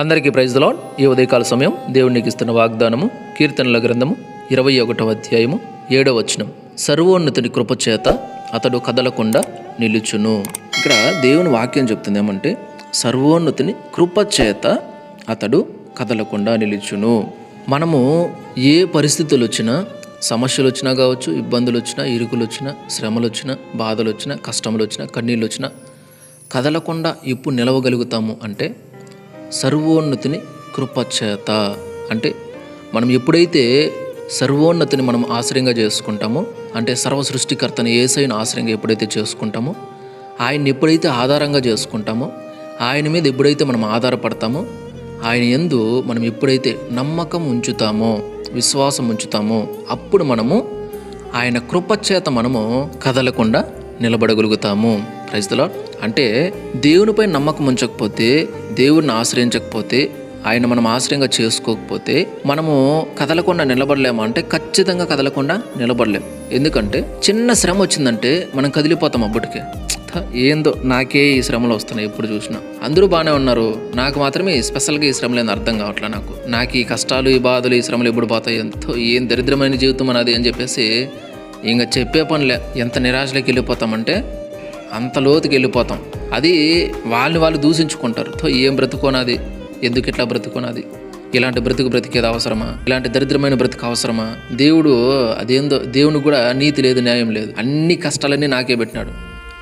అందరికీ ప్రైజ్లో ఈ ఉదయకాల సమయం దేవునికి ఇస్తున్న వాగ్దానము కీర్తనల గ్రంథము ఇరవై ఒకటవ అధ్యాయము ఏడవ వచనం. సర్వోన్నతుని కృపచేత అతడు కదలకుండా నిలుచును. ఇక్కడ దేవుని వాక్యం చెప్తుంది ఏమంటే సర్వోన్నతుని కృపచేత అతడు కదలకుండా నిలుచును. మనము ఏ పరిస్థితులు వచ్చినా సమస్యలు వచ్చినా కావచ్చు ఇబ్బందులు వచ్చినా ఇరుకులు వచ్చినా శ్రమలు వచ్చినా బాధలు వచ్చినా కష్టములు వచ్చినా కన్నీళ్ళు వచ్చినా కదలకుండా ఇప్పుడు నిలవగలుగుతాము అంటే సర్వోన్నతిని కృపచేత. అంటే మనం ఎప్పుడైతే సర్వోన్నతిని మనం ఆశ్రయంగా చేసుకుంటామో అంటే సర్వ సృష్టికర్తని ఏసైన ఆశ్రయంగా ఎప్పుడైతే చేసుకుంటామో ఆయన్ని ఎప్పుడైతే ఆధారంగా చేసుకుంటామో ఆయన మీద ఎప్పుడైతే మనం ఆధారపడతామో ఆయన ఎందు మనం ఎప్పుడైతే నమ్మకం ఉంచుతామో విశ్వాసం ఉంచుతామో అప్పుడు మనము ఆయన కృపచేత మనము కదలకుండా నిలబడగలుగుతాము. క్రైస్తలో అంటే దేవునిపై నమ్మకం ఉంచకపోతే దేవుడిని ఆశ్రయించకపోతే ఆయన మనం ఆశ్రయంగా చేసుకోకపోతే మనము కదలకుండా నిలబడలేము. అంటే ఖచ్చితంగా కదలకుండా నిలబడలేము. ఎందుకంటే చిన్న శ్రమ వచ్చిందంటే మనం కదిలిపోతాం అప్పటికే. ఏందో నాకే ఈ శ్రమలు వస్తున్నాయి ఎప్పుడు చూసినా. అందరూ బాగానే ఉన్నారు. నాకు మాత్రమే స్పెషల్గా ఈ శ్రమలు ఏందో అర్థం కావట్లే నాకు. నాకు ఈ కష్టాలు ఈ బాధలు ఈ శ్రమలు ఎప్పుడు పోతాయి? ఎంతో ఏం దరిద్రమైన జీవితం అనేది అని చెప్పేసి ఇంకా చెప్పే పనిలే. ఎంత నిరాశలోకి వెళ్ళిపోతామంటే అంత లోతుకి వెళ్ళిపోతాం. అది వాళ్ళని వాళ్ళు దూషించుకుంటారు. తో ఏం బ్రతుకోనాది? ఎందుకు ఇట్లా బ్రతుకోనాది? ఇలాంటి బ్రతుకు బ్రతికేది అవసరమా? ఇలాంటి దరిద్రమైన బ్రతుకు అవసరమా? దేవుడు అదేందో దేవుని కూడా నీతి లేదు న్యాయం లేదు. అన్ని కష్టాలన్నీ నాకే పెట్టినాడు.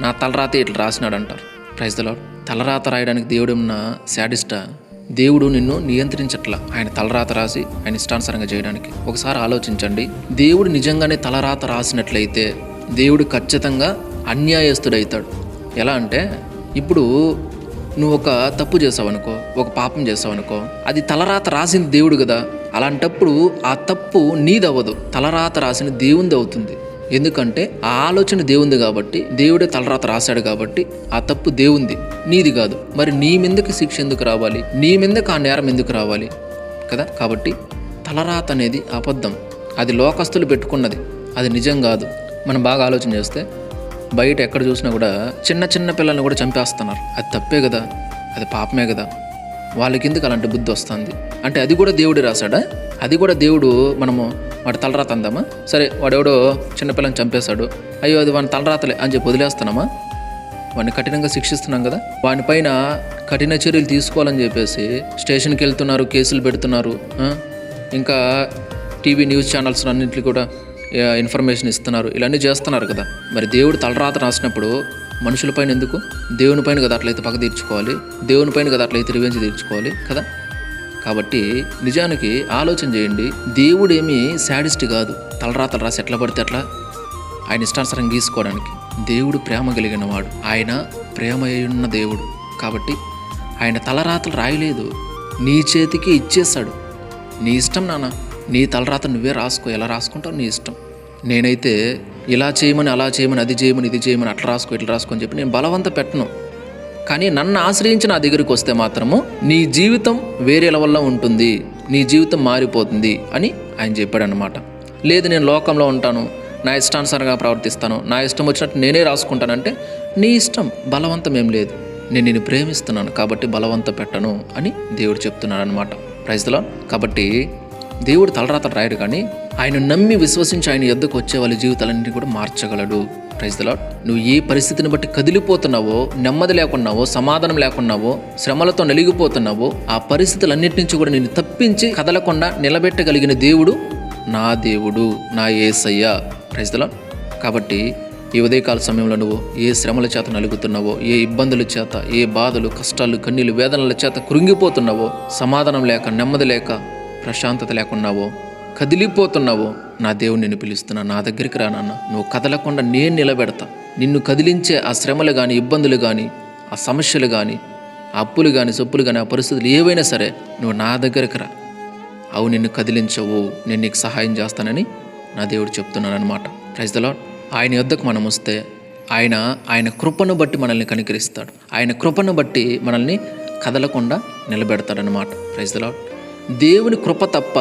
నా తలరాతే ఇట్లా రాసినాడు అంటారు. ప్రైజ్ దలో తలరాత రాయడానికి దేవుడు ఏమన్నా శాడిస్టా దేవుడు నిన్ను నియంత్రించట్లా. ఆయన తలరాత రాసి ఆయన ఇష్టానుసారంగా చేయడానికి. ఒకసారి ఆలోచించండి. దేవుడు నిజంగానే తలరాత రాసినట్లయితే దేవుడు ఖచ్చితంగా అన్యాయస్తుడవుతాడు ఎలా అంటే ఇప్పుడు నువ్వు ఒక తప్పు చేసావనుకో ఒక పాపం చేసావనుకో అది తలరాత రాసిన దేవుడు కదా అలాంటప్పుడు ఆ తప్పు నీదవ్వదు. తలరాత రాసిన దేవుంది అవుతుంది. ఎందుకంటే ఆ ఆలోచన దేవుంది కాబట్టి దేవుడే తలరాత రాశాడు కాబట్టి ఆ తప్పు దేవుంది. నీది కాదు. మరి నీ మీదకి శిక్ష ఎందుకు రావాలి? నీ మీదకి ఆ నేరం ఎందుకు రావాలి? కదా? కాబట్టి తలరాత అనేది అబద్ధం. అది లోకస్తులు పెట్టుకున్నది. అది నిజం కాదు. మనం బాగా ఆలోచన చేస్తే బయట ఎక్కడ చూసినా కూడా చిన్న చిన్న పిల్లల్ని కూడా చంపేస్తున్నారు. అది తప్పే కదా? అది పాపమే కదా? వాళ్ళకి ఎందుకు అలాంటి బుద్ధి వస్తుంది? అంటే అది కూడా దేవుడు రాశాడా? అది కూడా దేవుడు మనము వాడి తలరాత అందామా? సరే వాడెవడో చిన్నపిల్లని చంపేశాడు. అయ్యో అది వాని తలరాతలే అని చెప్పి వదిలేస్తున్నామా? వాడిని కఠినంగా శిక్షిస్తున్నాం కదా? వానిపైన కఠిన చర్యలు తీసుకోవాలని చెప్పేసి స్టేషన్కి వెళ్తున్నారు కేసులు పెడుతున్నారు ఇంకా టీవీ న్యూస్ ఛానల్స్ అన్నింటికి కూడా ఇన్ఫర్మేషన్ ఇస్తున్నారు. ఇలాంటివి చేస్తున్నారు కదా. మరి దేవుడు తలరాత రాసినప్పుడు మనుషులపైన ఎందుకు? దేవునిపైన కదా అట్లయితే పగ తీర్చుకోవాలి. దేవునిపైన కదా అట్లయితే రివెంజ్ తీర్చుకోవాలి కదా. కాబట్టి నిజానికి ఆలోచన చేయండి. దేవుడేమి శాడిస్ట్ కాదు. తలరాతలు రాసి ఎట్లా పడితే అట్లా ఆయన ఇష్టానుసారం గీసుకోవడానికి దేవుడు ప్రేమ కలిగిన వాడు. ఆయన ప్రేమ ఉన్న దేవుడు. కాబట్టి ఆయన తలరాతలు రాయలేదు. నీ చేతికి ఇచ్చేస్తాడు నీ ఇష్టం నాన్న. నీ తలరాత నువ్వే రాసుకో. ఎలా రాసుకుంటావు? నీ ఇష్టం. నేనైతే ఇలా చేయమని అలా చేయమని అది చేయమని ఇది చేయమని అట్లా రాసుకో ఇట్లా రాసుకో అని చెప్పి నేను బలవంత పెట్టను. కానీ నన్ను ఆశ్రయించి నా దగ్గరికి వస్తే మాత్రము నీ జీవితం వేరే లెవెల్లో ఉంటుంది నీ జీవితం మారిపోతుంది అని ఆయన చెప్పాడు అనమాట లేదు నేను లోకంలో ఉంటాను నా ఇష్టానుసారంగా ప్రవర్తిస్తాను నా ఇష్టం వచ్చినట్టు నేనే రాసుకుంటానంటే నీ ఇష్టం బలవంతం ఏం లేదు. నేను నిన్ను ప్రేమిస్తున్నాను కాబట్టి బలవంత పెట్టను అని దేవుడు చెప్తున్నాడు అనమాట ప్రైజ్లో కాబట్టి దేవుడు తలరాత రాయడు కానీ ఆయన నమ్మి విశ్వసించి ఆయన ఎద్దుకు వచ్చే వాళ్ళ జీవితాలన్నింటినీ కూడా మార్చగలడు. ప్రైజ్ ద నువ్వు ఏ పరిస్థితిని బట్టి కదిలిపోతున్నావో నెమ్మది లేకున్నావో సమాధానం లేకున్నావో శ్రమలతో నలిగిపోతున్నావో ఆ పరిస్థితులన్నిటి నుంచి కూడా నేను తప్పించి కదలకుండా నిలబెట్టగలిగిన దేవుడు నా దేవుడు నా ఏసయ్య. ప్రైజ్ ద కాబట్టి ఈ ఉదయకాల సమయంలో నువ్వు ఏ శ్రమల చేత నలుగుతున్నావో ఏ ఇబ్బందుల చేత ఏ బాధలు కష్టాలు కన్నీలు వేదనల చేత కృంగిపోతున్నావో సమాధానం లేక నెమ్మది లేక ప్రశాంతత లేకున్నావో కదిలిపోతున్నావో నా దేవుడు నిన్ను పిలుస్తున్నా నా దగ్గరికి రా నాన్న. నువ్వు కదలకుండా నేను నిలబెడతా. నిన్ను కదిలించే ఆ శ్రమలు కానీ ఇబ్బందులు కానీ ఆ సమస్యలు కానీ ఆ అప్పులు కానీ సొప్పులు కానీ ఆ పరిస్థితులు ఏవైనా సరే నువ్వు నా దగ్గరికి రా. అవు నిన్ను కదిలించవు నేను నీకు సహాయం చేస్తానని నా దేవుడు చెప్తున్నాను అనమాట ప్రైజ్ ద ఆయన యొద్దకు మనం వస్తే ఆయన ఆయన కృపను బట్టి మనల్ని కనికరిస్తాడు. ఆయన కృపను బట్టి మనల్ని కదలకుండా నిలబెడతాడనమాట ప్రైజ్ ద దేవుని కృప తప్ప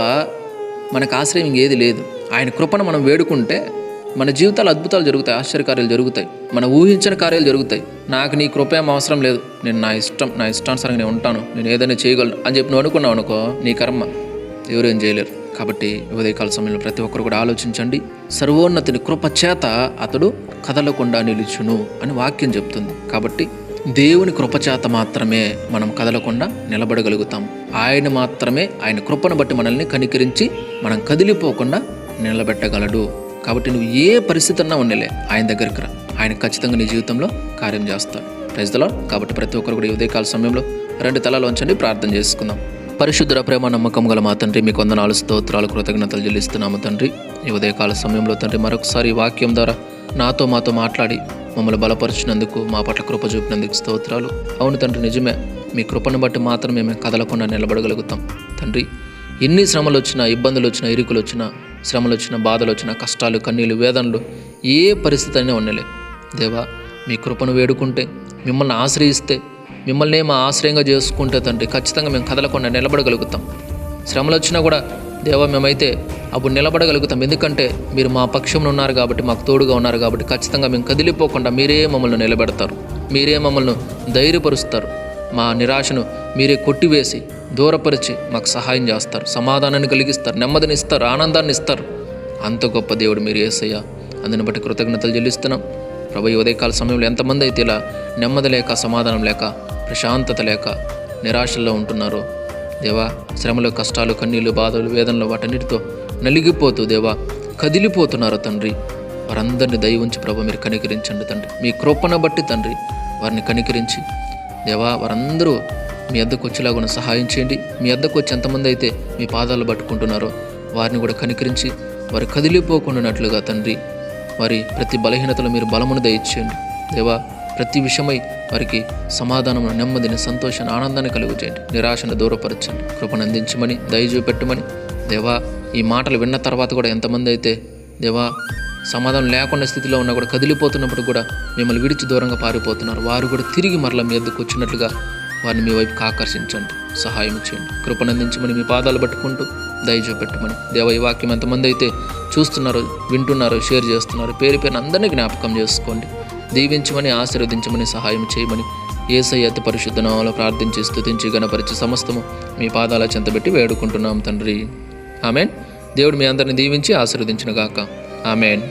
మనకు ఆశ్రయం ఇంకేది లేదు. ఆయన కృపను మనం వేడుకుంటే మన జీవితాలు అద్భుతాలు జరుగుతాయి ఆశ్చర్యకార్యాలు జరుగుతాయి మన ఊహించిన కార్యాలు జరుగుతాయి. నాకు నీ కృపేం అవసరం లేదు. నేను నా ఇష్టం నా ఇష్టానుసారంగా నేను ఉంటాను. నేను ఏదైనా చేయగలను అని చెప్పి నువ్వు అనుకున్నావు అనుకో నీ కర్మ ఎవరేం చేయలేరు. కాబట్టి ఉదయకాల సమయంలో ప్రతి ఒక్కరు కూడా ఆలోచించండి. సర్వోన్నతిని కృప చేత అతడు కదలకుండా నిలుచును అని వాక్యం చెప్తుంది. కాబట్టి దేవుని కృపచేత మాత్రమే మనం కదలకుండా నిలబడగలుగుతాం. ఆయన మాత్రమే ఆయన కృపను బట్టి మనల్ని కనికరించి మనం కదిలిపోకుండా నిలబెట్టగలడు. కాబట్టి నువ్వు ఏ పరిస్థితి అన్నా ఉండలే. ఆయన దగ్గరికి రా. ఆయన ఖచ్చితంగా నీ జీవితంలో కార్యం చేస్తాడు. ప్రజలో కాబట్టి ప్రతి ఒక్కరు కూడా ఉదయకాల సమయంలో రెండు తలాలు ఉంచండి ప్రార్థన చేసుకుందాం. పరిశుద్ధ ప్రేమ నమ్మకం గల మా తండ్రి మీకు వందనాలు స్తోత్రాలు కృతజ్ఞతలు చెల్లిస్తున్నాము తండ్రి. ఈ ఉదయకాల సమయంలో తండ్రి మరొకసారి వాక్యం ద్వారా నాతో మాతో మాట్లాడి మమ్మల్ని బలపరిచినందుకు మా పట్ల కృప చూపినందుకు స్తోత్రాలు. అవును తండ్రి నిజమే. మీ కృపను బట్టి మాత్రమే మేము కదలకుండా నిలబడగలుగుతాం. తండ్రి ఎన్ని శ్రమలు వచ్చినా ఇబ్బందులు వచ్చినా ఇరుకులు వచ్చినా శ్రమలు వచ్చినా బాధలు వచ్చినా కష్టాలు కన్నీళ్ళు వేదనలు ఏ పరిస్థితి అయినా ఉండలే. దేవా మీ కృపను వేడుకుంటే మిమ్మల్ని ఆశ్రయిస్తే మిమ్మల్ని మా ఆశ్రయంగా చేసుకుంటే తండ్రి ఖచ్చితంగా మేము కదలకుండా నిలబడగలుగుతాం. శ్రమలు వచ్చినా కూడా దేవా మేమైతే అప్పుడు నిలబడగలుగుతాం. ఎందుకంటే మీరు మా పక్షంలో ఉన్నారు కాబట్టి మాకు తోడుగా ఉన్నారు కాబట్టి ఖచ్చితంగా మేము కదిలిపోకుండా మీరే మమ్మల్ని నిలబెడతారు. మీరే మమ్మల్ని ధైర్యపరుస్తారు. మా నిరాశను మీరే కొట్టివేసి దూరపరిచి మాకు సహాయం చేస్తారు. సమాధానాన్ని కలిగిస్తారు. నెమ్మదిని ఇస్తారు. ఆనందాన్ని ఇస్తారు. అంత గొప్ప దేవుడు మీరు ఏసయ్యా. అందుని బట్టి కృతజ్ఞతలు చెల్లిస్తున్నాం. ప్రభు ఈ ఉదయకాల సమయంలో ఎంతమంది అయితే ఇలా నెమ్మది లేక సమాధానం లేక ప్రశాంతత లేక నిరాశల్లో ఉంటున్నారో దేవా శ్రమలు కష్టాలు కన్నీళ్ళు బాధలు వేదనలు వాటన్నిటితో నలిగిపోతూ దేవా కదిలిపోతున్నారు తండ్రి. వారందరిని దయ ఉంచి ప్రభు మీరు కనికరించండి తండ్రి. మీ కృపను బట్టి తండ్రి వారిని కనికరించి దేవా వారందరూ మీ అద్దకు వచ్చేలాగా సహాయం చేయండి. మీ అద్దకు వచ్చి ఎంతమంది అయితే మీ పాదాలు పట్టుకుంటున్నారో వారిని కూడా కనికరించి వారు కదిలిపోకుండానట్లుగా తండ్రి వారి ప్రతి బలహీనతలో మీరు బలమును దయచేయండి. దేవా ప్రతి విషయమై వారికి సమాధానం నెమ్మదిని సంతోషాన్ని ఆనందాన్ని కలుగు చేయండి నిరాశను దూరపరచండి. కృపను అందించమని దయ దేవా ఈ మాటలు విన్న తర్వాత కూడా ఎంతమంది అయితే దేవా సమాధానం లేకుండా స్థితిలో ఉన్నా కూడా కదిలిపోతున్నప్పుడు కూడా మిమ్మల్ని విడిచి దూరంగా పారిపోతున్నారు. వారు కూడా తిరిగి మరల మీ ఎద్దుకు వచ్చినట్లుగా వారిని మీ వైపుకి ఆకర్షించండి. సహాయం చేయండి. కృపనందించమని మీ పాదాలు పట్టుకుంటూ దయచూపెట్టమని దేవ ఈ వాక్యం ఎంతమంది అయితే చూస్తున్నారో వింటున్నారో షేర్ చేస్తున్నారో పేరు పేరున అందరినీ జ్ఞాపకం చేసుకోండి. దీవించమని ఆశీర్వదించమని సహాయం చేయమని ఏసయ్య అతి పరిశుద్ధ ప్రార్థించి స్థుతించి గణపరిచి సమస్తము మీ పాదాల చెంతబెట్టి వేడుకుంటున్నాం తండ్రి. ఆమెన్. దేవుడు మీ అందరిని దీవించి ఆశీర్వదించిన గాక. ఆమెన్.